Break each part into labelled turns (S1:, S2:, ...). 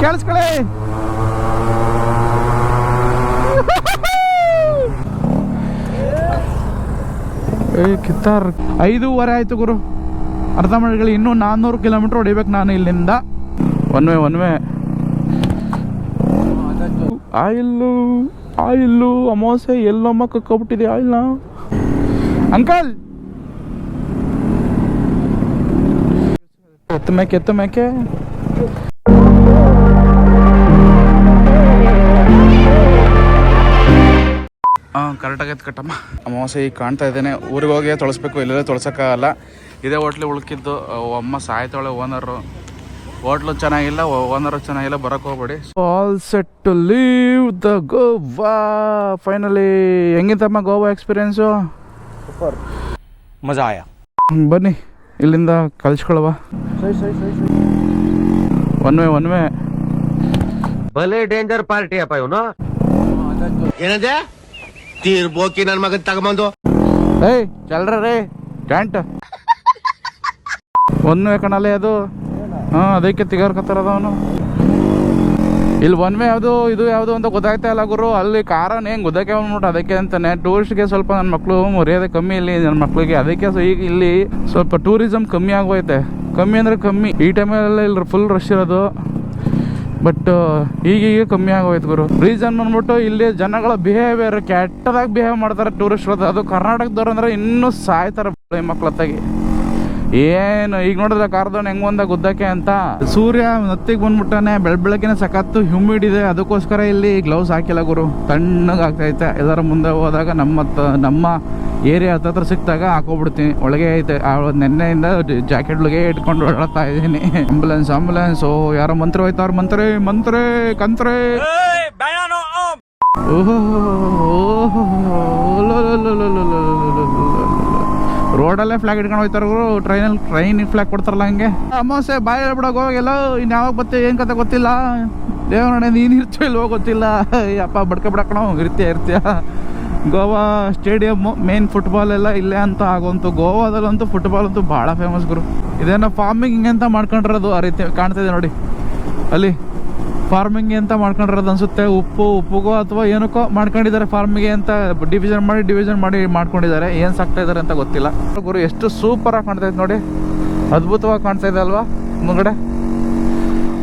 S1: ಕೇಳಿಸ್ಕೊಳ್ಳಿ. ಕಿತ್ತಾರ್. ಐದೂವರೆ ಆಯ್ತು ಗುರು. ಅರ್ಧ ಮಳೆಗಳು ಇನ್ನೂ ನಾನ್ನೂರು ಕಿಲೋಮೀಟರ್ ಹೊಡಿಬೇಕು ನಾನು ಇಲ್ಲಿಂದ. ಒನ್ ವೇ ಒನ್ ವೇ ಆಯಿಲ್ಲು ಆಯಿಲ್ಲು, ಅಮಾವಾಸ್ಯೆ ಎಲ್ಲಮ್ಮ ಕಕ್ಕೊಬಿಟ್ಟಿದೆ ಆಯಿಲ್ನ? ಅಂಕಲ್! ಎತ್ತ ಮೇಕೆ ಎತ್ತ ಮೇಕೆ. ಕರೆಕ್ಟಾಗೈತೆ ಕಟ್ಟಮ್ಮ. ಅಮಾವಾಸ್ಯೆ ಈಗ ಕಾಣ್ತಾ ಇದ್ದೇನೆ. ಊರಿಗೆ ಹೋಗಿ ತೊಳಸ್ಬೇಕು ಇಲ್ಲೇ ತೊಳ್ಸೋಕ್ಕಾಗಲ್ಲ. ಇದೇ ಹೋಟ್ಲಿಗೆ ಉಳ್ಕಿದ್ದು ಅಮ್ಮ ಸಾಯ್ತಾಳೆ ಓನರು ಹೋಟ್ಲು ಚೆನ್ನಾಗಿಲ್ಲ ಓನರು ಚೆನ್ನಾಗಿಲ್ಲ ಬರೋಕ್ಕೆ ಹೋಗ್ಬೇಡಿ. All set to leave the Goa finally ಹೆಂಗಿತ್ತಮ್ಮ Goa experience
S2: ಮಜಾ ಆಯ?
S1: ಬನ್ನಿ. ಇಲ್ಲಿಂದ ಕಲ್ಸ್ಕೊಳವ ಒನ್ ವೇ ಒನ್ ವೇ.
S2: ಭಲೇ ಡೇಂಜರ್ ಪಾರ್ಟಿ ಅಪ್ಪ ಇವನು.
S3: ಏನಂದೆ? ತೀರ್ಬೋಕಿ ನನ್ ಮಗನ್ ತಗೊಂಬಂದು.
S1: ಏಯ್, ಚಲ್ರ ರೇ ಕ್ಯಾಂಟ್ ಒನ್ ವೇ ಕಣಲ್ಲ ಅದು. ಹಾ, ಅದಕ್ಕೆ ತಿಗಾರ್ಕತ್ತಾರದ ಅವನು. ಇಲ್ಲಿ ಒನ್ ವೇ ಯಾವುದು, ಇದು ಯಾವುದು ಅಂತ ಗೊತ್ತಾಗ್ತಾ ಇಲ್ಲ ಗುರು. ಅಲ್ಲಿ ಕಾರನ್ ಹೆಂಗೆ ಗೊತ್ತಾಕೆ ನೋಡ್ರಿ ಅದಕ್ಕೆ ಅಂತಾನೆ. ಟೂರಿಸ್ಟ್ಗೆ ಸ್ವಲ್ಪ ನನ್ನ ಮಕ್ಕಳು ಮರ್ಯಾದೆ ಕಮ್ಮಿ ಇಲ್ಲಿ ನನ್ನ ಮಕ್ಕಳಿಗೆ ಅದಕ್ಕೆ ಈಗ ಇಲ್ಲಿ ಸ್ವಲ್ಪ ಟೂರಿಸಮ್ ಕಮ್ಮಿ ಆಗೋಯ್ತೆ. ಕಮ್ಮಿ ಅಂದ್ರೆ ಕಮ್ಮಿ. ಈ ಟೈಮಲ್ಲಿ ಇಲ್ಲಿ ಫುಲ್ ರಶ್ ಇರೋದು. ಬಟ್ ಈಗೀಗ ಕಮ್ಮಿ ಆಗೋಯ್ತು ಗುರು. ರೀಸನ್ ಬಂದ್ಬಿಟ್ಟು ಇಲ್ಲಿ ಜನಗಳ ಬಿಹೇವಿಯರ್ ಕೆಟ್ಟದಾಗಿ ಬಿಹೇವ್ ಮಾಡ್ತಾರೆ ಟೂರಿಸ್ಟ್ ಅದು ಕರ್ನಾಟಕದವ್ರು ಅಂದ್ರೆ ಇನ್ನೂ ಸಾಯ್ತಾರೆ ಮಕ್ಳತ್ತಾಗಿ ಏನು ಈಗ ನೋಡಿದ್ರೆ ಕಾರ್ದೋಣ ಹೆಂಗ್ ಬಂದ ಗುದ್ದಕ್ಕೆ ಅಂತ ಸೂರ್ಯ ನತ್ತಿಗೆ ಬಂದ್ಬಿಟ್ಟಾನೆ ಬೆಳ್ ಬೆಳಕಿನ ಸಖತ್ತು ಹ್ಯೂಮಿಡ್ ಇದೆ ಅದಕ್ಕೋಸ್ಕರ ಇಲ್ಲಿ ಗ್ಲೌಸ್ ಹಾಕಿಲ್ಲ ಗುರು ತಣ್ಣಗಾಗ್ತೈತೆ ಎಲ್ಲರ ಮುಂದೆ ಹೋದಾಗ ನಮ್ಮ ನಮ್ಮ ಏರಿಯಾ ಹತ್ತತ್ರ ಸಿಕ್ತಾಗ ಹಾಕೋಬಿಡ್ತೀನಿ ಒಳಗೆ ಐತೆ ಆ ನೆನ್ನೆಯಿಂದ ಜಾಕೆಟ್ ಒಳಗೆ ಇಟ್ಕೊಂಡು ಓಡಾಡ್ತಾ ಇದ್ದೀನಿ ಆಂಬುಲೆನ್ಸ್ ಆಂಬುಲೆನ್ಸ್ ಓ ಯಾರೋ ಮಂತ್ರ ಹೋಯ್ತಾರ ಮಂತ್ರೆ ಮಂತ್ರೆ ಕಂತ್ರೆ ಓಹೋ ರೋಡಲ್ಲೇ ಫ್ಲಾಗ್ ಇಟ್ಕೊಂಡು ಹೋಯ್ತಾರ ಟ್ರೈನಲ್ಲಿ ಟ್ರೈನ್ ಫ್ಲಾಗ್ ಕೊಡ್ತಾರಲ್ಲ ಹಂಗೆ. ಅಮಾವಾಸ್ಯೆ, ಬಾಯಿ ಹೇಳ್ಬಿಡೋಕೆ ಹೋಗಿಲ್ಲ. ಇನ್ನು ಯಾವಾಗ ಬತ್ತೆ ಏನು ಕತೆ ಗೊತ್ತಿಲ್ಲ. ದೇವರಣ್ಣ ನೀನು ಇರ್ತೀವಿ ಇಲ್ವೋ ಗೊತ್ತಿಲ್ಲ. ಅಪ್ಪ, ಬಡ್ಕ ಬಿಡಕಣ ಇರ್ತೀಯ ಇರ್ತೀಯ. ಗೋವಾ ಸ್ಟೇಡಿಯಮ್ಮು ಮೇನ್ ಫುಟ್ಬಾಲ್ ಎಲ್ಲ ಇಲ್ಲೇ ಅಂತ ಆಗೋಂತು ಗೋವಾದಲ್ಲಂತೂ ಫುಟ್ಬಾಲ್ ಅಂತೂ ಭಾಳ ಫೇಮಸ್ ಗುರು. ಇದೇನೋ ಫಾರ್ಮಿಂಗ್ ಹಿಂಗೆ ಅಂತ ಮಾಡ್ಕೊಂಡಿರೋದು ಆ ರೀತಿ ಕಾಣ್ತಿದೆ ನೋಡಿ. ಅಲ್ಲಿ ಫಾರ್ಮಿಂಗ್ ಅಂತ ಮಾಡ್ಕೊಂಡಿರೋದು ಅನ್ಸುತ್ತೆ. ಉಪ್ಪು, ಉಪ್ಪುಗೋ ಅಥವಾ ಏನಕ್ಕೋ ಮಾಡ್ಕೊಂಡಿದ್ದಾರೆ ಫಾರ್ಮಿಗೆ ಅಂತ ಡಿವಿಷನ್ ಮಾಡಿ ಡಿವಿಷನ್ ಮಾಡಿ ಮಾಡ್ಕೊಂಡಿದ್ದಾರೆ. ಏನು ಸಾಕ್ತಾ ಇದಾರೆ ಅಂತ ಗೊತ್ತಿಲ್ಲ. ಗುರು, ಎಷ್ಟು ಸೂಪರ್ ಆಗಿ ಕಾಣ್ತಾ ಇದೆ ನೋಡಿ. ಅದ್ಭುತವಾಗಿ ಕಾಣ್ತಾ ಇದೆ ಅಲ್ವಾ? ಮುಂಗಡೆ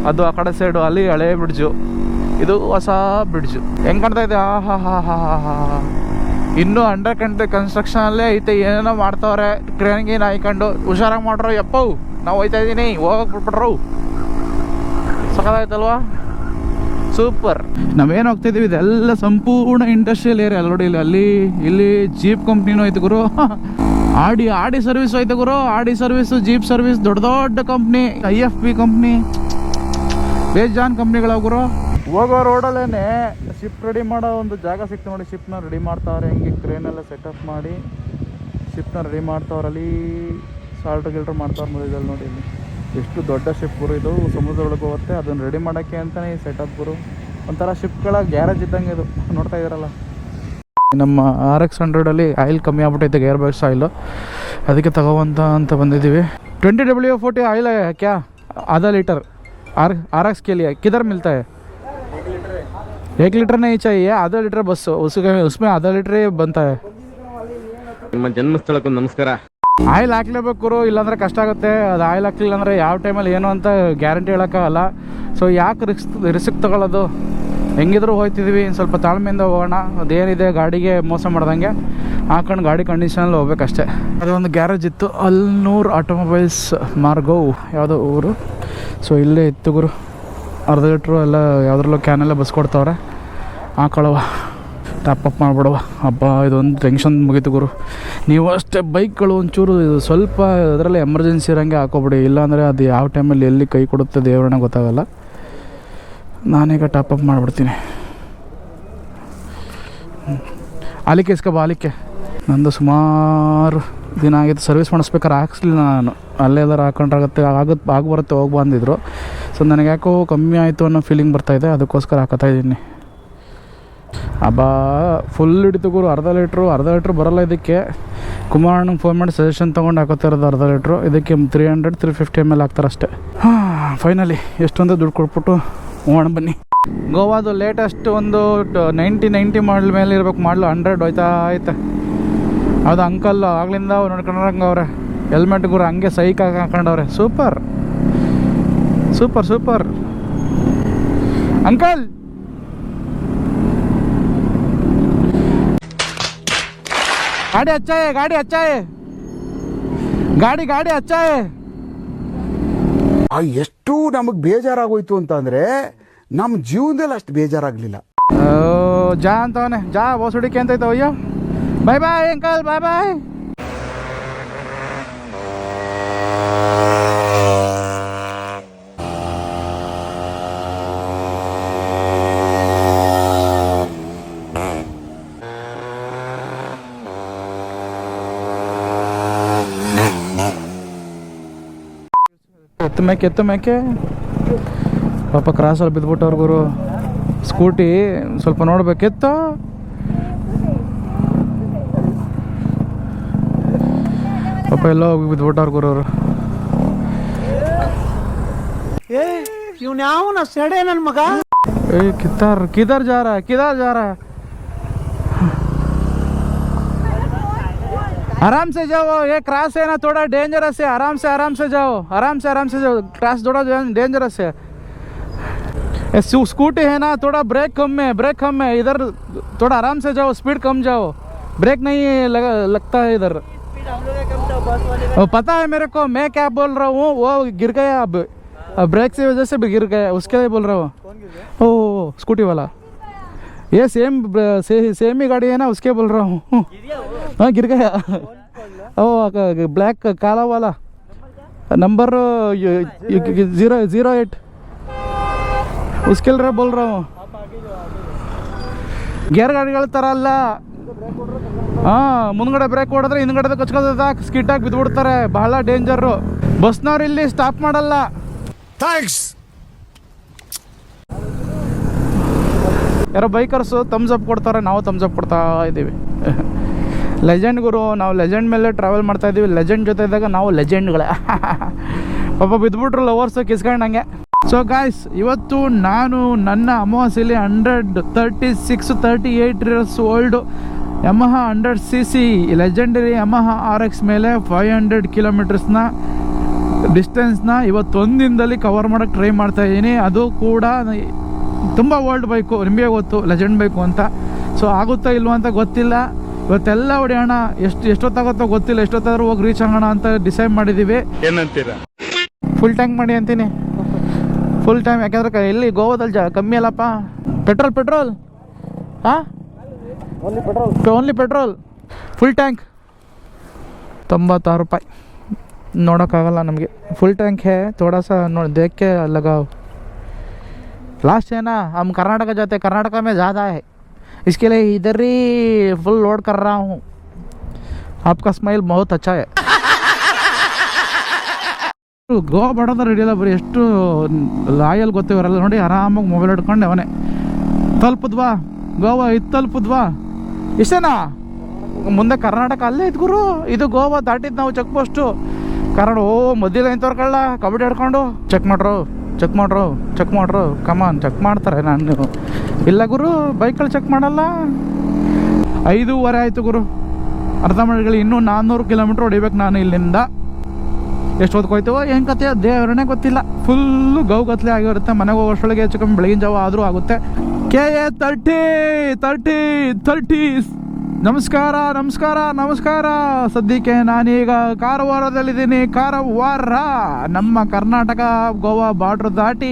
S1: ಅದು ಆ ಕಡೆ ಸೈಡು ಅಲ್ಲಿ ಹಳೆ ಬ್ರಿಡ್ಜು ಇದು ಹೊಸ ಬ್ರಿಡ್ಜು ಹೆಂಗ್ ಕಾಣ್ತಾ ಇದೆ? ಆ, ಹಾ ಹಾ ಹಾ ಹಾ ಹಾ ಇನ್ನೂ ಅಂಡರ್ ಕಂಟ್ರಿ ಕನ್ಸ್ಟ್ರಕ್ಷನ್ ಅಲ್ಲೇ ಐತೆ. ಏನೇನೋ ಮಾಡ್ತಾವ್ರೆ. ಕ್ರೇನ್ ಗೀನ್ ಹಾಯ್ಕೊಂಡು ಹುಷಾರಾಗಿ ಮಾಡ್ರೋ. ಯಪ್ಪವು ನಾವು ಹೋಯ್ತಾ ಇದ್ದೀನಿ ಹೋಗಕ್ ಬಿಟ್ಬಿಟ್ರು. ಸಖತ್ತಾಯ್ತಲ್ವಾ? ಸೂಪರ್ ನಾವೇನು ಹೋಗ್ತಿದ್ದೀವಿ ಇದೆಲ್ಲ ಸಂಪೂರ್ಣ ಇಂಡಸ್ಟ್ರಿಯಲ್ ಏರಿಯಾ ಅಲ್ಲಿ ನೋಡಿ ಇಲ್ಲಿ ಅಲ್ಲಿ ಇಲ್ಲಿ ಜೀಪ್ ಕಂಪ್ನಿನೂ ಐತೆ ಗುರು. ಆಡಿ ಆಡಿ ಸರ್ವಿಸ್ ಐತೆ ಗುರು. ಆಡಿ ಸರ್ವಿಸ್ ಜೀಪ್ ಸರ್ವಿಸ್ ದೊಡ್ಡ ದೊಡ್ಡ company I F P company ಬೇಜಾನ್ ಕಂಪ್ನಿಗಳ ಗುರು. ಹೋಗೋ ರೋಡಲ್ಲೇನೆ ಶಿಪ್ ರೆಡಿ ಮಾಡೋ ಒಂದು ಜಾಗ ಸಿಕ್ತು ನೋಡಿ ಶಿಪ್ನ ರೆಡಿ ಮಾಡ್ತಾವ್ರೆ ಹಿಂಗೆ ಕ್ರೇನೆಲ್ಲ ಸೆಟಪ್ ಮಾಡಿ ಶಿಪ್ನ ರೆಡಿ ಮಾಡ್ತಾವ್ರೆ ಅಲ್ಲಿ ಸಾಲ್ಟ್ ಗಿಲ್ಟ್ರ್ ಮಾಡ್ತಾವ್ರೆ ಮುಂದೆ ನೋಡಿ ಇಲ್ಲಿ. ಎಷ್ಟು ದೊಡ್ಡ ಶಿಪ್ ಗುರು ಇದು ಸಮುದ್ರದೊಳಗೆ ಹೋಗುತ್ತೆ ಅದನ್ನು ರೆಡಿ ಮಾಡೋಕ್ಕೆ ಅಂತಲೇ ಈ ಸೆಟಪ್ ಗುರು ಒಂಥರ ಶಿಪ್ಗಳ ಗ್ಯಾರೇಜ್ ಇದ್ದಂಗೆ ಇದು ನೋಡ್ತಾ ಇದ್ದೀರಲ್ಲ ನಮ್ಮ ಆರ್ ಎಕ್ಸ್ ಹಂಡ್ರೆಡಲ್ಲಿ ಆಯಿಲ್ ಕಮ್ಮಿ ಆಗ್ಬಿಟ್ಟೈತೆ ಗೇರ್ ಬಾಕ್ಸ್ ಆಯಿಲು ಅದಕ್ಕೆ ತಗೋವಂತ ಅಂತ ಬಂದಿದ್ದೀವಿ ट्वेंटी डब्ल्यू फोर्टी ऑयल है क्या आधा लीटर आर आर एक्स के लिए किधर मिलता है एक लीटर नहीं चाहिए आधा लीटर बस उसके उसमें आधा लीटर ही बनता है
S2: ನಿಮ್ಮ ಜನ್ಮಸ್ಥಳಕ್ಕೂ ನಮಸ್ಕಾರ
S1: ಆಯಿಲ್ ಹಾಕ್ಲೇಬೇಕು ಇಲ್ಲಾಂದ್ರೆ ಕಷ್ಟ ಆಗುತ್ತೆ. ಅದು ಆಯಿಲ್ ಹಾಕ್ಲಿಲ್ಲ ಅಂದರೆ ಯಾವ ಟೈಮಲ್ಲಿ ಏನು ಅಂತ ಗ್ಯಾರಂಟಿ ಹೇಳೋಕ್ಕಾಗಲ್ಲ. ಸೊ ಯಾಕೆ ರಿಸ್ಕ್ ರಿಸ್ಕ್ ತಗೊಳ್ಳೋದು? ಹೆಂಗಿದ್ರು ಹೋಗ್ತಿದ್ವಿ ಸ್ವಲ್ಪ ತಾಳ್ಮೆಯಿಂದ ಹೋಗೋಣ. ಅದೇನಿದೆ, ಗಾಡಿಗೆ ಮೋಸ ಮಾಡ್ದಂಗೆ ಹಾಕೊಂಡು ಗಾಡಿ ಕಂಡೀಷನಲ್ಲಿ ಹೋಗ್ಬೇಕಷ್ಟೇ. ಅದೊಂದು ಗ್ಯಾರೇಜ್ ಇತ್ತು, ಅಲ್ನೂರ್ ಆಟೋಮೊಬೈಲ್ಸ್ ಮಾರ್ಗೋ ಯಾವುದೋ ಊರು. ಸೊ ಇಲ್ಲೇ ಇತ್ತು ಗುರು. ಅರ್ಧ ಲೀಟ್ರು ಎಲ್ಲ ಯಾವುದ್ರಲ್ಲೂ ಕ್ಯಾನೆಲ್ಲ ಬಸ್ ಕೊಡ್ತಾವ್ರೆ. ಹಾಕೊಳ್ಳವ. ಟಾಪ್ ಅಪ್ ಮಾಡಿಬಿಡುವ ಹಬ್ಬ ಇದೊಂದು ಟೆನ್ಷನ್ ಮುಗೀತು ಗುರು. ನೀವು ಅಷ್ಟೇ ಬೈಕ್ಗಳು ಒಂಚೂರು ಇದು ಸ್ವಲ್ಪ ಅದರಲ್ಲಿ ಎಮರ್ಜೆನ್ಸಿ ಇರೋಂಗೆ ಹಾಕೋಬಿಡಿ. ಇಲ್ಲಾಂದರೆ ಅದು ಯಾವ ಟೈಮಲ್ಲಿ ಎಲ್ಲಿ ಕೈ ಕೊಡುತ್ತೆ ದೇವರನ್ನ ಗೊತ್ತಾಗಲ್ಲ. ನಾನೀಗ ಟಾಪ್ ಅಪ್ ಮಾಡಿಬಿಡ್ತೀನಿ. ಆಲಿಕೆ ಇಸ್ಕೊಬ ಆಲಿಕೆ ನಂದು ಸುಮಾರು ದಿನ ಆಗಿತ್ತು. ಸರ್ವಿಸ್ ಮಾಡಿಸ್ಬೇಕಾದ್ರೆ ಹಾಕ್ಸ್ಲಿಲ್ಲ ನಾನು. ಅಲ್ಲೇ ಎಲ್ಲಾರು ಹಾಕೊಂಡ್ರಾಗತ್ತೆ ಆಗುತ್ತೆ ಆಗಿ ಬರುತ್ತೆ, ಹೋಗಿ ಬಂದಿದ್ರು ಸೊ ನನಗೆ ಯಾಕೋ ಕಮ್ಮಿ ಆಯಿತು ಅನ್ನೋ ಫೀಲಿಂಗ್ ಬರ್ತಾಯಿದೆ ಅದಕ್ಕೋಸ್ಕರ ಹಾಕತ್ತಾ ಇದ್ದೀನಿ. ಅಬ್ಬಾ ಫುಲ್ ಹಿಡಿತು ಗುರು, ಅರ್ಧ ಲೀಟ್ರು ಅರ್ಧ ಲೀಟ್ರ್ ಬರಲ್ಲ ಇದಕ್ಕೆ. ಕುಮಾರಣ್ಣಂಗೆ ಫೋನ್ ಮಾಡಿ ಸಜೆಷನ್ ತೊಗೊಂಡು ಹಾಕೋತಿರೋದು ಅರ್ಧ ಲೀಟ್ರು ಇದಕ್ಕೆ three hundred three fifty M L ಹಾಕ್ತಾರೆ ಅಷ್ಟೇ. ಹಾಂ ಫೈನಲಿ ಎಷ್ಟೊಂದು ದುಡ್ಡು ಕೊಟ್ಬಿಟ್ಟು ಹೋಗೋಣ ಬನ್ನಿ. ಗೋವಾದು ಲೇಟೆಸ್ಟ್ ಒಂದು ನೈಂಟಿ ನೈಂಟಿ ಮಾಡಲ್ ಮೇಲೆ ಇರ್ಬೇಕು ಮಾಡಲು ಹಂಡ್ರೆಡ್ ಹೋಯ್ತಾ ಐತೆ. ಅದು ಅಂಕಲ್ ಆಗ್ಲಿಂದ ನೋಡ್ಕೊಂಡ್ರಂಗೆ ಅವ್ರೆ. ಹೆಲ್ಮೆಟ್ ಗುರು ಹಂಗೆ ಸೈಕ್ ಹಾಕಿ ಹಾಕೊಂಡವ್ರೆ. ಸೂಪರ್ ಸೂಪರ್ ಸೂಪರ್ ಅಂಕಲ್ ಗಾಡಿ ಹಚ್ಚಾಯೆ ಗಾಡಿ ಹಚ್ಚಾಯೆ ಗಾಡಿ ಗಾಡಿ ಹಚ್ಚಾಯೆ
S4: ಅಯ್ಯ ಎಷ್ಟು ನಮಗೆ ಬೇಜಾರಾಗೋಯ್ತು ಅಂತಂದರೆ ನಮ್ಮ ಜೀವನದಲ್ಲಿ ಅಷ್ಟು ಬೇಜಾರಾಗಲಿಲ್ಲ.
S1: ಜಾ ಅಂತವನೆ ಜಾ ಬೋಸುಡಿಕೆ ಅಂತ ಅಯ್ಯೋ. ಬಾಯ್ ಬಾಯ್ ಅಂಕಲ್ ಬಾಯ್ ಬಾಯ್ ಎತ್ತು ಮ್ಯಾಕೆ ಎತ್ತು ಮ್ಯಾಕೆ? ಪಾಪ ಕ್ರಾಸಲ್ಲಿ ಬಿದ್ದುಬಿಟ್ಟವ್ರು ಗುರು. ಸ್ಕೂಟಿ ಸ್ವಲ್ಪ ನೋಡ್ಬೇಕಿತ್ತು ಪಾಪ ಎಲ್ಲ ಹೋಗಿ ಬಿದ್ದುಬಿಟ್ಟವ್ರು ಗುರು ಅವರು.
S5: ಏ ಇವ್ನು
S1: ಯಾವ ಸೆಡೆ ನನ್ನ ಮಗ? ಏ ಕಿತ್ತಾರ್ ಕಿದಾರ್ ಜಾರ ಕಿದಾರ್ ಜಾರ. आराम से जाओ ये क्रॉस है ना थोड़ा डेंजरस है आराम से आराम से जाओ आराम से आराम से जाओ क्रॉस थोड़ा डेंजरस है। स्कूटी है ना थोड़ा ब्रेक कम है ब्रेक कम है इधर थोड़ा आराम से जाओ स्पीड कम जाओ। ब्रेक नहीं लगा, लगता है इधर। पता है मेरे को मैं क्या बोल रहा हूँ वो गिर गया अब। अब ब्रेक से वजह से भी गिर गया उसके लिए बोल रहा हूँ। ओ स्कूटी वाला। ये सेम से, सेम ही गाड़ी है ना उसके बोल रहा हूँ हाँ गिर गया ओ ब्लैक काला वाला नंबर ज़ीरो ज़ीरो एट उसके लिए बोल रहा हूँ ಗೇರ್ ಗಾಡಿಗಳ ಥರ ಅಲ್ಲ ಹಾಂ ಮುಂದ್ಗಡೆ ಬ್ರೇಕ್ ಹೊಡೆದ್ರೆ ಹಿಂದ್ಗಡೆ ಕಚ್ಕೋದ ಸ್ಕಿಟ್ಟಾಗಿ ಬಿದ್ದುಬಿಡ್ತಾರೆ ಬಹಳ ಡೇಂಜರು ಬಸ್ನವ್ರು ಇಲ್ಲಿ ಸ್ಟಾಪ್ ಮಾಡಲ್ಲ
S3: ಥ್ಯಾಂಕ್ಸ್
S1: ಯಾರೋ ಬೈಕರ್ಸು ತಮ್ಸ್ ಅಪ್ ಕೊಡ್ತಾರೆ, ನಾವು ತಮ್ಸ್ ಅಪ್ ಕೊಡ್ತಾ ಇದ್ದೀವಿ ಲೆಜೆಂಡ್ ಗುರು, ನಾವು ಲೆಜೆಂಡ್ ಮೇಲೆ ಟ್ರಾವೆಲ್ ಮಾಡ್ತಾ ಇದ್ದೀವಿ ಲೆಜೆಂಡ್ ಜೊತೆ ಇದ್ದಾಗ ನಾವು ಲೆಜೆಂಡ್ಗಳೇ ಪಾಪ ಬಿದ್ದುಬಿಟ್ರು ಲವರ್ಸು ಕಿಸ್ಕೊಂಡಂಗೆ. ಸೊ ಗಾಯ್ಸ್ ಇವತ್ತು ನಾನು ನನ್ನ ಅಮಾವಾಸ್ಯಲಿ hundred thirty six thirty eight years old Yamaha hundred C C legendary Yamaha R X ಮೇಲೆ ಫೈವ್ ಹಂಡ್ರೆಡ್ ಕಿಲೋಮೀಟರ್ಸ್ನ ಡಿಸ್ಟೆನ್ಸ್ನ ಇವತ್ತೊಂದಿನದಲ್ಲಿ ಕವರ್ ಮಾಡೋಕ್ಕೆ ಟ್ರೈ ಮಾಡ್ತಾ ಇದ್ದೀನಿ ಅದು ಕೂಡ ತುಂಬ ಓಲ್ಡ್ ಬೈಕು ನಿಮಗೆ ಗೊತ್ತು ಲೆಜೆಂಡ್ ಬೈಕು ಅಂತ. ಸೊ ಆಗುತ್ತಾ ಇಲ್ವೋ ಅಂತ ಗೊತ್ತಿಲ್ಲ. ಇವತ್ತೆಲ್ಲ ಹೊಡೆಯೋಣ ಎಷ್ಟು ಎಷ್ಟೊತ್ತಾಗುತ್ತೋ ಗೊತ್ತಿಲ್ಲ. ಎಷ್ಟೊತ್ತಾದ್ರೂ ಹೋಗಿ ರೀಚ್ ಆಗೋಣ ಅಂತ ಡಿಸೈಡ್ ಮಾಡಿದ್ದೀವಿ
S6: ಏನಂತೀರಾ?
S1: ಫುಲ್ ಟ್ಯಾಂಕ್ ಮಾಡಿ ಅಂತೀನಿ. ಫುಲ್ ಟೈಮ್ ಯಾಕೆಂದ್ರೆ ಎಲ್ಲಿ? ಗೋವಾದಲ್ಲಿ ಜ ಕಮ್ಮಿ ಅಲ್ಲಪ್ಪ. ಪೆಟ್ರೋಲ್ ಪೆಟ್ರೋಲ್ ಹಾಂ? ಓನ್ಲಿ ಪೆಟ್ರೋಲ್ ಫುಲ್ ಟ್ಯಾಂಕ್ ತೊಂಬತ್ತಾರು ರೂಪಾಯಿ. ನೋಡೋಕ್ಕಾಗಲ್ಲ ನಮಗೆ. ಫುಲ್ ಟ್ಯಾಂಕ್ ಹೇ ತೋಡಸ ನೋಡಿ ಬೇಕೇ ದೇಕ್ಕೆ लास्ट है ना हम कर्नाटक जाते कर्नाटक में ज़्यादा है इसके लिए इधर ही फुल लोड कर रहा हूँ आपका स्माइल बहुत अच्छा है ಗೋವಾ ಬಡೋದ ರೆಡಿಯಲ್ಲ ಬರೀ ಎಷ್ಟು ಲಾಯಲ್ ಗೊತ್ತಿವರಲ್ಲ ನೋಡಿ ಆರಾಮಾಗಿ ಮೊಬೈಲ್ ಹಿಡ್ಕೊಂಡು ಅವನೇ ತಲುಪದ್ವಾ ಗೋವಾ ಇದು ತಲುಪದ್ವಾ ಇಷ್ಟೇನಾ ಮುಂದೆ ಕರ್ನಾಟಕ ಅಲ್ಲೇ ಇದ್ ಗುರು ಇದು ಗೋವಾ ದಾಟಿದ್ ನಾವು ಚೆಕ್ ಪೋಸ್ಟು ಕನ್ನಡ ಓ ಮಧ್ಯದ ಇಂಥವ್ರಗಳ ಕಬಡ್ಡಿ ಹಿಡ್ಕೊಂಡು ಚೆಕ್ ಮಾಡ್ರು ಚೆಕ್ ಮಾಡ್ರು ಚೆಕ್ ಮಾಡ್ರು. ಕಮಾನ್ ಚೆಕ್ ಮಾಡ್ತಾರೆ ನಾನು. ಇಲ್ಲ ಗುರು ಬೈಕ್ಗಳು ಚೆಕ್ ಮಾಡಲ್ಲ. ಐದೂವರೆ ಆಯಿತು ಗುರು. ಅರ್ಧ ಮಳೆಗಳು ಇನ್ನೂ ನಾನ್ನೂರು ಕಿಲೋಮೀಟ್ರ್ ಹೊಡಿಬೇಕು ನಾನು ಇಲ್ಲಿಂದ. ಎಷ್ಟು ಹೊತ್ತು ಹೋಯ್ತವೋ ಏನು ಕತೆ, ದೇವರನ್ನೇ ಗೊತ್ತಿಲ್ಲ. ಫುಲ್ಲು ಗೌಗತ್ಲೆ ಆಗಿರುತ್ತೆ. ಮನೆಗೆ ಹೋಗೋಷ್ಟೊಳಗೆ ಹೆಚ್ಚು ಕಮ್ಮಿ ಬೆಳಗಿನ ಜಾವ ಆದರೂ ಆಗುತ್ತೆ. K A thirty thirty thirty ನಮಸ್ಕಾರ ನಮಸ್ಕಾರ ನಮಸ್ಕಾರ. ಸದ್ಯಕ್ಕೆ ನಾನೀಗ ಕಾರವಾರದಲ್ಲಿದ್ದೀನಿ. ಕಾರವಾರ, ನಮ್ಮ ಕರ್ನಾಟಕ ಗೋವಾ ಬಾರ್ಡ್ರ್ ದಾಟಿ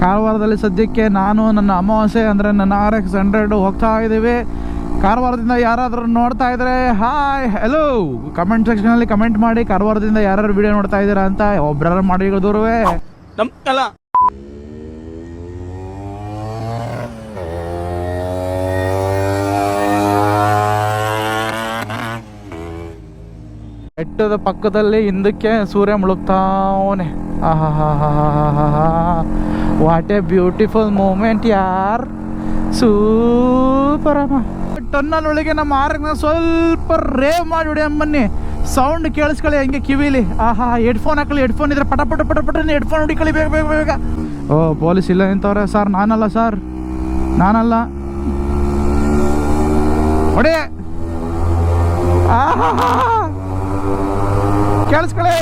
S1: ಕಾರವಾರದಲ್ಲಿ ಸದ್ಯಕ್ಕೆ ನಾನು, ನನ್ನ ಅಮಾವಾಸ್ಯೆ ಅಂದರೆ ನನ್ನ ಆರ್ ಎಕ್ಸ್ ಹಂಡ್ರೆಡ್ ಹೋಗ್ತಾ ಇದ್ದೀವಿ. ಕಾರವಾರದಿಂದ ಯಾರಾದರೂ ನೋಡ್ತಾ ಇದ್ದರೆ ಹಾಯ್ ಹಲೋ ಕಮೆಂಟ್ ಸೆಕ್ಷನಲ್ಲಿ ಕಮೆಂಟ್ ಮಾಡಿ, ಕಾರವಾರದಿಂದ ಯಾರು ವಿಡಿಯೋ ನೋಡ್ತಾ ಇದ್ದೀರಾ ಅಂತ ಒಬ್ಬರ ಮಾಡಿ ಬೆಟ್ಟದ ಪಕ್ಕದಲ್ಲಿ ಹಿಂದಕ್ಕೆ ಸೂರ್ಯ ಮುಳುಗ್ತಾವನೆ. ವಾಟ್ ಎ ಬ್ಯೂಟಿಫುಲ್ ಮೂಮೆಂಟ್ ಯಾರ್? ಸೂಪರ್ ಅಮ್ಮ ಟನ್ನಲ್ ಒಳಗೆ ನಮ್ಮ ಆರ್ನ ಸ್ವಲ್ಪ ರೇವ್ ಮಾಡಿ ಬನ್ನಿ ಸೌಂಡ್ ಕೇಳಿಸ್ಕೊಳ್ಳಿ, ಹಂಗೆ ಕಿವಿಲಿ. ಆಹಾ ಹೆಡ್ಫೋನ್ ಹಾಕಲಿ ಹೆಡ್ಫೋನ್ ಇದ್ರೆ ಪಟ ಪಟ ಪಟ ಪಟ ಹೆಡ್ಫೋನ್ ಹುಡುಕಳಿ ಬೇಗ ಬೇಗ ಬೇಗ ಓ ಪೊಲೀಸ್ ಇಲ್ಲ ನಿಂತವ್ರೆ. ಸರ್ ನಾನಲ್ಲ ಸರ್ ನಾನಲ್ಲ. ಹೊಡೆ. ಆಹಾ ಕೇಳಿಸ್ಕೊಳ್ಳಿ.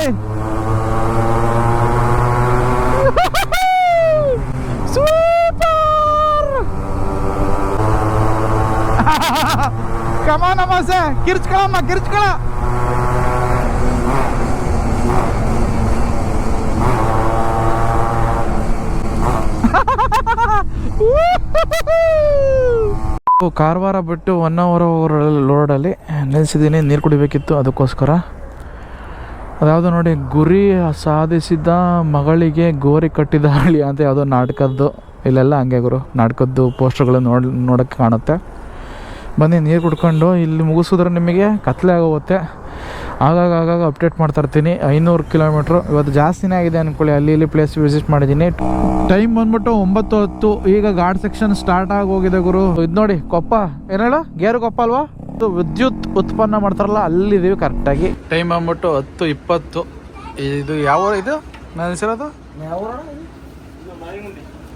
S1: ಸೂಪರ್. ಕಮಾನ ಮಾಸೆ ಕಿರ್ಚ್ಕೊಳಮ್ಮ ಕಿರ್ಚ್ಕೊಳ ಕಾರವಾರ ಬಿಟ್ಟು ಒನ್ ಅವರ್ ಲೋಡಲ್ಲಿ ನಿಲ್ಲಿಸಿದ್ದೀನಿ ನೀರು ಕುಡಿಬೇಕಿತ್ತು, ಅದಕ್ಕೋಸ್ಕರ. ಅದ್ಯಾವುದೋ ನೋಡಿ, ಗುರಿ ಸಾಧಿಸಿದ ಮಗಳಿಗೆ ಗೋರಿ ಕಟ್ಟಿದ ಹಳ್ಳಿ ಅಂತ ಯಾವುದೋ ನಾಟಕದ್ದು. ಇಲ್ಲೆಲ್ಲ ಹಂಗೆ ಗುರು, ನಾಟಕದ್ದು ಪೋಸ್ಟರ್ಗಳು ನೋಡ್ ನೋಡೋಕ್ಕೆ ಕಾಣುತ್ತೆ. ಬನ್ನಿ, ನೀರು ಕುಡ್ಕೊಂಡು ಇಲ್ಲಿ ಮುಗಿಸಿದ್ರೆ ನಿಮಗೆ ಕತ್ಲೆ ಆಗೋಗುತ್ತೆ. ಆಗಾಗ ಆಗಾಗ ಅಪ್ಡೇಟ್ ಮಾಡ್ತಾ ಇರ್ತೀನಿ. ಐನೂರು ಕಿಲೋಮೀಟ್ರು ಇವತ್ತು ಜಾಸ್ತಿನೇ ಆಗಿದೆ ಅಂದ್ಕೊಳ್ಳಿ ಅಲ್ಲಿ ಇಲ್ಲಿ ಪ್ಲೇಸ್ ವಿಸಿಟ್ ಮಾಡಿದ್ದೀನಿ. ಟೈಮ್ ಬಂದ್ಬಿಟ್ಟು ಒಂಬತ್ತು ಹತ್ತು, ಈಗ ಗಾರ್ಡ್ ಸೆಕ್ಷನ್ ಸ್ಟಾರ್ಟ್ ಆಗಿ ಹೋಗಿದೆ ಗುರು. ಇದು ನೋಡಿ, ಕೊಪ್ಪ. ಏನೇಳ ಗೇರು ಕೊಪ್ಪ ಅಲ್ವಾ? ವಿದ್ಯುತ್ ಉತ್ಪನ್ನ ಮಾಡ್ತಾರಲ್ಲ ಅಲ್ಲಿದ್ದೀವಿ ಕರೆಕ್ಟಾಗಿ ಟೈಮ್ ಬಂದ್ಬಿಟ್ಟು ಹತ್ತು ಇಪ್ಪತ್ತು. ಇದು ಯಾವ ಇದು? ನೆನೆಸಿರೋದು ಹೆಸರದು?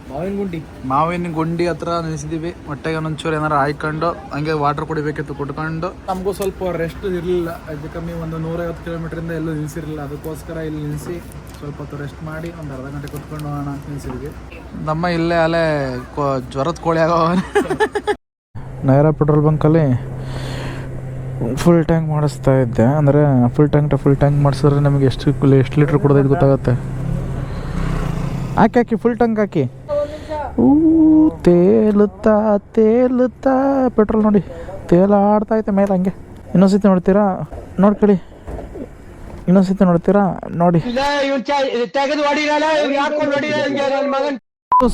S5: ಮಾವಿನ ಗುಂಡಿ
S1: ಮಾವಿನ ಗುಂಡಿ ಹತ್ರ ನೆನೆಸಿದೀವಿ ಹೊಟ್ಟೆಗೆ ಒಂಚೂರು ಏನಾರು ಹಾಯ್ಕೊಂಡು ಹಂಗೆ ವಾಟರ್ ಕುಡಿಬೇಕಿತ್ತು ಕುಟ್ಕೊಂಡು ನಮಗೂ ಸ್ವಲ್ಪ ರೆಸ್ಟ್ ಇರಲಿಲ್ಲ. ಹೆಚ್ಚು ಕಮ್ಮಿ ಒಂದು ನೂರೈವತ್ತು ಕಿಲೋಮೀಟ್ರಿಂದ ಎಲ್ಲೂ ನಿಲ್ಸಿರಲಿಲ್ಲ ಅದಕ್ಕೋಸ್ಕರ ಇಲ್ಲಿ ನಿಲ್ಲಿಸಿ ಸ್ವಲ್ಪ ಹೊತ್ತು ರೆಸ್ಟ್ ಮಾಡಿ ಒಂದು ಅರ್ಧ ಗಂಟೆ ಕುತ್ಕೊಂಡು ಹೋಗೋಣ ಅಂತ ನಿಲ್ಸಿದ್ವಿ ನಮ್ಮ ಇಲ್ಲೇ ಅಲ್ಲೇ ಕೋ ಜ್ವರದ ಕೋಳಿ ಆಗೋ ನೈರಾ ಪೆಟ್ರೋಲ್ ಬಂಕಲ್ಲಿ ಫುಲ್ ಟ್ಯಾಂಕ್ ಮಾಡಿಸ್ತಾ ಇದ್ದೆ. ಅಂದರೆ full tank to full tank ಮಾಡಿಸಿದ್ರೆ ನಮಗೆ ಎಷ್ಟು ಎಷ್ಟು ಲೀಟ್ರ್ ಕುಡ್ದೈತೆ ಗೊತ್ತಾಗುತ್ತೆ? ಹಾಕಿ ಹಾಕಿ ಫುಲ್ ಟ್ಯಾಂಕ್ ಹಾಕಿ. ಊ, ತೇಲುತ್ತಾ ತೇಲುತ್ತಾ ಪೆಟ್ರೋಲ್ ನೋಡಿ. ತೇಲಾಡ್ತಾ ಐತೆ ಮೇಲೆ ಹಂಗೆ. ಇನ್ನೊಂದ್ಸತಿ ನೋಡ್ತೀರಾ? ನೋಡ್ಕೊಳ್ಳಿ ಇನ್ನೊಂದ್ಸತಿ ನೋಡ್ತೀರಾ? ನೋಡಿ.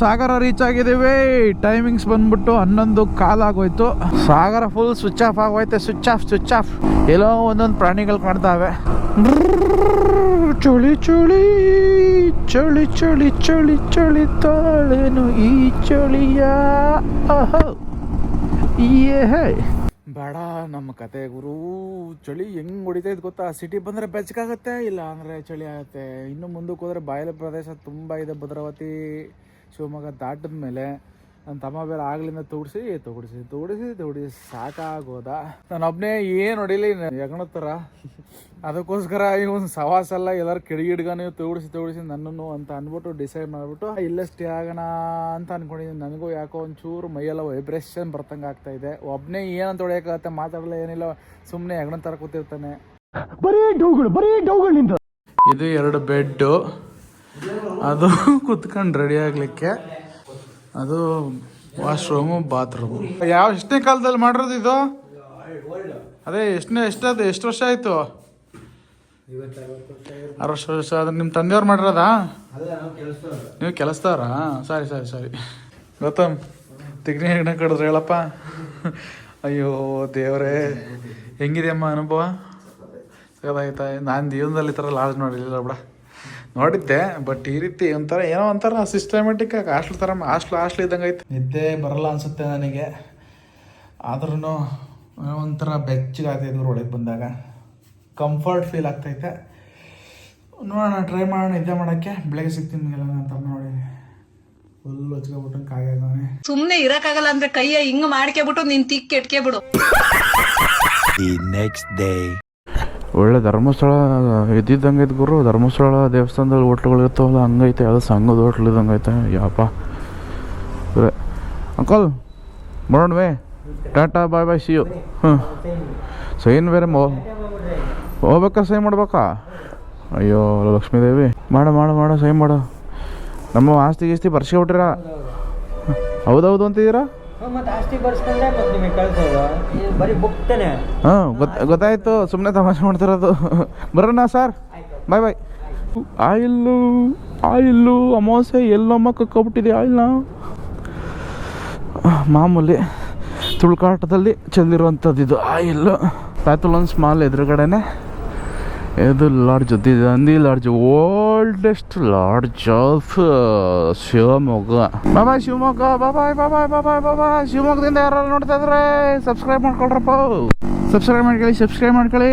S1: ಸಾಗರ ರೀಚ್ ಆಗಿದ್ದೀವಿ. ಟೈಮಿಂಗ್ಸ್ ಬಂದ್ಬಿಟ್ಟು ಹನ್ನೊಂದು ಕಾಲಾಗೋಯ್ತು ಸಾಗರ ಫುಲ್ ಸ್ವಿಚ್ ಆಫ್ ಆಗೋಯ್ತೆ. ಸ್ವಿಚ್ ಆಫ್ ಸ್ವಿಚ್ ಆಫ್ ಎಲ್ಲೋ ಒಂದೊಂದು ಪ್ರಾಣಿಗಳು ಕಾಣ್ತಾವೆ. ಚಳಿ ಚಳಿ ಚಳಿ ಚಳಿ ಚಳಿ ಚಳಿ ತಾಳೇನು ಈ ಚಳಿಯ. ಬೇಡ ನಮ್ಮ ಕತೆ ಗುರು. ಚಳಿ ಹೆಂಗ್ ಹೊಡಿತೈತೆ ಗೊತ್ತಾ? ಸಿಟಿ ಬಂದ್ರೆ ಬೆಚ್ಚಗಾಗತ್ತೆ ಇಲ್ಲ ಅಂದ್ರೆ ಚಳಿ ಆಗುತ್ತೆ. ಇನ್ನು ಮುಂದಕ್ಕೆ ಹೋದ್ರೆ ಬಯಲು ಪ್ರದೇಶ ತುಂಬಾ ಇದೆ ಭದ್ರಾವತಿ. ಶಿವಮೊಗ್ಗ ದಾಟಿದ ಮೇಲೆ ನನ್ನ ತಮ್ಮ ಬೇರೆ ಆಗ್ಲಿಂದ ತೋಡಿಸಿ ತೋಡಿಸಿ ತೋಡಿಸಿ ತೋಡಿಸಿ ಸಾಕಾಗೋದ. ನಾನು ಒಬ್ಬನೇ ಏನು ಹೊಡಿಲಿ ಯಗಣತ್ತರ. ಥರ ಅದಕ್ಕೋಸ್ಕರ ಇವನ್ ಸವಾಸ ಎಲ್ಲ ಎಲ್ಲರೂ ಕಿಡಿಗಿಡ್ಗ ನೀವು ತೋಡಿಸಿ ತೋಡಿಸಿ ನನ್ನನ್ನು ಅಂತ ಅಂದ್ಬಿಟ್ಟು ಡಿಸೈಡ್ ಮಾಡಿಬಿಟ್ಟು ಇಲ್ಲೇ ಸ್ಟೇ ಆಗೋಣ ಅಂತ ಅನ್ಕೊಂಡಿದ್ದೀನಿ. ನನಗೂ ಯಾಕೋ ಒಂಚೂರು ಮೈಯೆಲ್ಲ ವೈಬ್ರೇಷನ್ ಬರ್ತಂಗೆ ಆಗ್ತಾ ಇದೆ. ಒಬ್ಬನೇ ಏನಂತ ಹೊಡೆಯೋಕ್ಕಾಗತ್ತೆ ಮಾತಾಡಲ್ಲ ಏನಿಲ್ಲ ಸುಮ್ಮನೆ ಯಗಣತ್ತರ ಥರ ಕೂತಿರ್ತಾನೆ.
S5: ಬರೀ ಡೌಗಳು ಬರೀ ಡೌಗಳು ನಿಂದು
S1: ಇದು ಎರಡು ಬೆಡ್ಡು. ಅದು ಕುತ್ಕೊಂಡು ರೆಡಿ ಆಗ್ಲಿಕ್ಕೆ. ಅದು ವಾಶ್ರೂಮು ಬಾತ್ರೂಮು ಯಾವ ಎಷ್ಟನೇ ಕಾಲದಲ್ಲಿ ಮಾಡಿರೋದು ಇದು? ಅದೇ ಎಷ್ಟನೇ ಎಷ್ಟದು ಎಷ್ಟು ವರ್ಷ ಆಯಿತು? ಆರು ವರ್ಷ ವರ್ಷ ಆದ್ರೆ ನಿಮ್ಮ ತಂದೆಯವ್ರು ಮಾಡಿರೋದಾ? ನೀವು ಕೆಲಸದವ್ರಾ? ಸರಿ ಸರಿ ಸರಿ. ಗೌತಮ್ ತಿಗ್ನಿ ಹೆಗ್ಣ ಕಡಿದ್ರೆ ಹೇಳಪ್ಪ. ಅಯ್ಯೋ, ದೇವರೇ. ಹೆಂಗಿದೆಯಮ್ಮ ಅನುಭವ? ಸಗದಾಯ್ತಾ ನಾನು ಜೀವನದಲ್ಲಿ ಈ ಥರ ಲಾಡ್ಜ್ ನೋಡಿರಲಿಲ್ಲ ಬಿಡ. ನೋಡಿದ್ದೆ ಬಟ್ ಈ ರೀತಿ ಒಂಥರ ಏನೋ ಒಂಥರ ಸಿಸ್ಟಮೆಟಿಕ್ ಆಗಿ ಹಾಸ್ಟ್ಲ್ ಥರ ಹಾಸ್ಟ್ಲ್ ಹಾಸ್ಟ್ಲ್ ಇದ್ದಂಗೆ ಐತೆ. ನಿದ್ದೆ ಬರಲ್ಲ ಅನ್ಸುತ್ತೆ ನನಗೆ. ಆದ್ರೂ ಒಂಥರ ಬೆಚ್ಚಗಾಗ್ತಿದ್ರು ಒಳಗೆ ಬಂದಾಗ. ಕಂಫರ್ಟ್ ಫೀಲ್ ಆಗ್ತೈತೆ. ನೋಡೋಣ ಟ್ರೈ ಮಾಡೋಣ ನಿದ್ದೆ ಮಾಡೋಕ್ಕೆ. ಬೆಳಗ್ಗೆ ಸಿಗ್ತೀನಿ ನಿಮಗೆಲ್ಲ ಅಂತ ನೋಡಿ. ಫುಲ್ ಹೊಚ್ಕೊಬಿಟ್ಟು ಕಾಗೆ
S6: ಸುಮ್ಮನೆ ಇರಕ್ಕಾಗಲ್ಲ ಅಂದ್ರೆ ಕೈಯ ಹಿಂಗ್ ಮಾಡ್ಕೊಬಿಟ್ಟು ನೀನ್ ತಿಕ್ಕಿ ಇಟ್ಕೆ ಬಿಡು
S1: ಒಳ್ಳೆ ಧರ್ಮಸ್ಥಳ ಇದ್ದಿದ್ದಂಗೆ ಐತೆ ಗುರು. ಧರ್ಮಸ್ಥಳ ದೇವಸ್ಥಾನದಲ್ಲಿ ಹೋಟ್ಲುಗಳು ಇರ್ತಾವಲ್ಲ, ಹಂಗೈತೆ. ಅದು ಸಂಘದ ಹೋಟ್ಲ್ ಇದ್ದಂಗೆ ಐತೆ ಯಾಪ. ಅದೇ uncle, ಬರೋಣವೇ. Tata, bye bye see you ಹ್ಞೂ ಸೈನ್ ಬೇರೆ ಮೋ, ಹೋಗ್ಬೇಕಾ ಸೈ ಮಾಡ್ಬೇಕಾ? ಅಯ್ಯೋ, ಲಕ್ಷ್ಮೀದೇವಿ. ಮಾಡು ಮಾಡು ಮಾಡು ಸೈ ಮಾಡು. ನಮ್ಮ ಆಸ್ತಿ, ಗೀಸ್ತಿ ಬರ್ಸ್ಕೊಬಿಟ್ರ ಹೌದೌದು ಅಂತಿದ್ದೀರಾ?
S5: ಮತ್ತೆ ಆಸ್ತಿ ಬರ್ಸ್ಕೊಂಡ್ರೆ ಮತ್ತೆ ನಿಮಗೆ ಕಳ್ಸೋದು. ಇದು ಬರೀ ಬುಕ್ತಾನೆ
S1: ಹಾಂ ಗೊತ್ತ ಗೊತ್ತಾಯ್ತು. ಸುಮ್ಮನೆ ತಮಾಷೆ ಮಾಡ್ತಿರೋದು. ಬರೋಣ sir. Bye bye oil oil ಅಮಾವಾಸ್ಯೆ ಎಲ್ಲಮ್ಮ ಕಕ್ಕೊಬಿಟ್ಟಿದೆ ಆಯಿಲ್ನ? ಮಾಮೂಲಿ ತುಳ್ಕಾಟದಲ್ಲಿ ಚೆಲ್ಲಿರುವಂಥದ್ದು ಇದು ಆಯಿಲ್ಲು. ಒಂದು ಸ್ಮಾಲ್ ಎದುರುಗಡೆನೆ. ಇದು ಲಾಡ್ಜ್ ಇದು ಅಂದಿ lodge oldest lodge of Shivamogga. Bye-bye Shivamogga ಬಾಬಾಯ್ ಬಾಬಾಯ್ ಬಾಬಾಯ್ ಬಾಬಾ ಶಿವಮೊಗ್ಗದಿಂದ ಯಾರು ನೋಡ್ತಾ ಇದ್ರೆ ಸಬ್ಸ್ಕ್ರೈಬ್ ಮಾಡ್ಕೊಳ್ರಪ್ಪ. ಸಬ್ಸ್ಕ್ರೈಬ್ ಮಾಡ್ಕೊಳ್ಳಿ ಸಬ್ಸ್ಕ್ರೈಬ್ ಮಾಡ್ಕೊಳ್ಳಿ.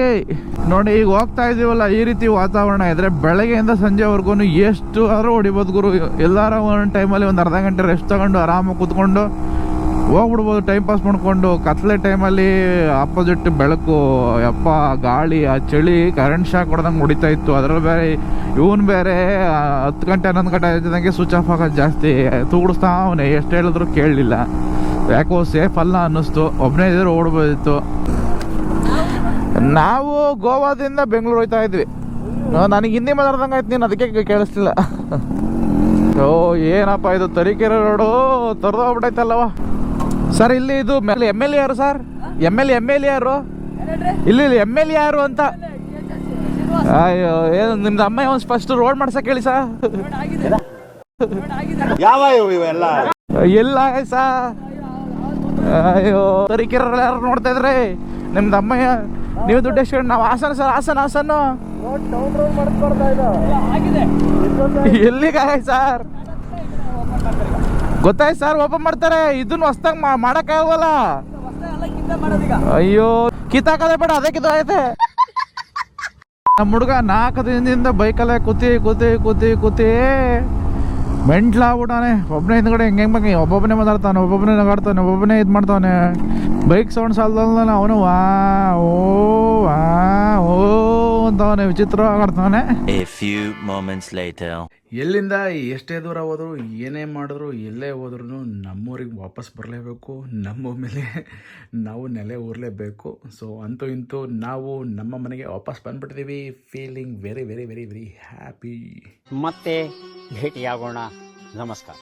S1: ನೋಡಿ, ಈಗ ಹೋಗ್ತಾ ಇದೀವಲ್ಲ, ಈ ರೀತಿ ವಾತಾವರಣ ಇದ್ರೆ ಬೆಳಗ್ಗೆಯಿಂದ ಸಂಜೆವರೆಗೂ ಎಷ್ಟು ಆದ್ರೂ ಹೊಡಿಬೋದು ಗುರು. ಎಲ್ಲಾರು ಒಂದು ಟೈಮಲ್ಲಿ ಒಂದು ಅರ್ಧ ಗಂಟೆ ರೆಸ್ಟ್ ತಗೊಂಡು ಆರಾಮಾಗಿ ಕೂತ್ಕೊಂಡು ಹೋಗ್ಬಿಡ್ಬೋದು ಟೈಮ್ ಪಾಸ್ ಮಾಡ್ಕೊಂಡು ಕತ್ಲೆ ಟೈಮಲ್ಲಿ ಆಪೋಸಿಟ್ ಬೆಳಕು, ಯಪ್ಪ, ಗಾಳಿ, ಆ ಚಳಿ ಕರೆಂಟ್ ಶಾಕ್ ಹೊಡೆದಂಗೆ ಹೊಡಿತಾ ಇತ್ತು. ಅದ್ರಲ್ಲಿ ಬೇರೆ, ಇವನು ಬೇರೆ ಹತ್ತು ಗಂಟೆ, ಹನ್ನೊಂದು ಗಂಟೆ ಆಯ್ತಿದಂಗೆ ಸ್ವಿಚ್ ಆಫ್ ಆಗೋದು ಜಾಸ್ತಿ. ತೂಗಿಡಿಸ್ತಾ ಅವನೇ, ಎಷ್ಟು ಹೇಳಿದ್ರು ಕೇಳಲಿಲ್ಲ. ಯಾಕೋ ಸೇಫ್ ಅಲ್ಲ ಅನ್ನಿಸ್ತು. ಒಬ್ಬನೇ ಇದ್ರೆ ಓಡ್ಬೋದಿತ್ತು. ನಾವು ಗೋವಾದಿಂದ ಬೆಂಗಳೂರು ಹೋಯ್ತಾ ಇದ್ವಿ. ನನಗೆ ಹಿಂದಿ ಮಾತಾಡ್ದಂಗೆ ಆಯ್ತು, ನೀನು ಅದಕ್ಕೆ ಕೇಳಿಸ್ತಿಲ್ಲ. ಓ, ಏನಪ್ಪ ಇದು ತರೀಕೆರೆ ರೋಡು? ತೊರೆದೋಗ್ಬಿಟ್ಟೈತಲ್ಲವ ಸರ್ ಇಲ್ಲಿ ಇದು ಮೇಲೆ ಎಂ ಎಲ್ ಎ ಯಾರು sir M L M L A ಯಾರು? ಇಲ್ಲಿ ಇಲ್ಲಿ ಎಂ ಎಲ್ ಎ ಯಾರು ಅಂತ? ಅಯ್ಯೋ ಏನು ನಿಮ್ದು ಅಮ್ಮ ಒಂದು ಫಸ್ಟ್ ರೋಡ್ ಮಾಡ್ಸಕ್ ಹೇಳಿ ಸರ್
S3: ಯಾವ ಇವೆಲ್ಲ?
S1: ಎಲ್ಲ ಸಾ ಅಯ್ಯೋ ತರೀಕೆರೆ ಯಾರು ನೋಡ್ತಾ ಇದ್ರಿ? ನಿಮ್ದು ಅಮ್ಮಯ್ಯ ನೀವು ದುಡ್ಡು ಎಷ್ಟು ನಾವು ಹಾಸನ ಸರ್ ಹಾಸನ ಹಾಸನ. ಎಲ್ಲಿಗೆ ಸರ್ ಗೊತ್ತಾಯ್ತು ಸರ್ ಓಪನ್ ಮಾಡ್ತಾರೆ. ಇದನ್ನ ಮಾಡಕ್ಕೆ ಆಗಲ್ಲ. ಅಯ್ಯೋ, ಕಿತ್ತಾಕದೆ ಬೇಡ, ಅದೇ ಕಿತ್ತೈತೆ ನಮ್ಮ ಹುಡುಗ ನಾಲ್ಕು ದಿನದಿಂದ ಬೈಕಲ್ಲೇ ಕೂತಿ ಕೂತಿ ಕೂತಿ ಕೂತಿ. ಮೆಂಟ್ಲಾಗ್ಬಿಟ್ಟಾನೆ ಒಬ್ಬನೇ ಹಿಂದ್ಗಡೆ ಹೆಂಗೆ ಹೆಂಗ್ ಒಬ್ಬೊಬ್ಬನೇ ಮಾತಾಡ್ತಾನೆ ಒಬ್ಬೊಬ್ಬನೇ ನಗಾಡ್ತಾನೆ ಒಬ್ಬೊಬ್ಬನೇ ಇದು ಮಾಡ್ತಾನೆ. ಬೈಕ್ ಸೌಂಡ್ ಸಾಲದಲ್ಲ ಅವನು ವಾ ಓ ವಾ ಓ ಅಂತವನೆ ವಿಚಿತ್ರವಾಗಿ ಆಡ್ತಾನೆ
S7: ಎ ಫ್ಯೂ later.
S1: ಎಲ್ಲಿಂದ ಎಷ್ಟೇ ದೂರ ಹೋದ್ರು ಏನೇ ಮಾಡಿದ್ರು ಎಲ್ಲೇ ಹೋದ್ರೂ ನಮ್ಮೂರಿಗೆ ವಾಪಸ್ ಬರಲೇಬೇಕು. ನಮ್ಮ ಮೇಲೆ ನಾವು ನೆಲೆ ಊರಲೇಬೇಕು. ಸೊ ಅಂತೂ ಇಂತೂ ನಾವು ನಮ್ಮ ಮನೆಗೆ ವಾಪಸ್ ಬಂದ್ಬಿಟ್ಟಿದ್ದೀವಿ feeling very very very very happy
S5: ಮತ್ತೆ ಭೇಟಿಯಾಗೋಣ. ನಮಸ್ಕಾರ.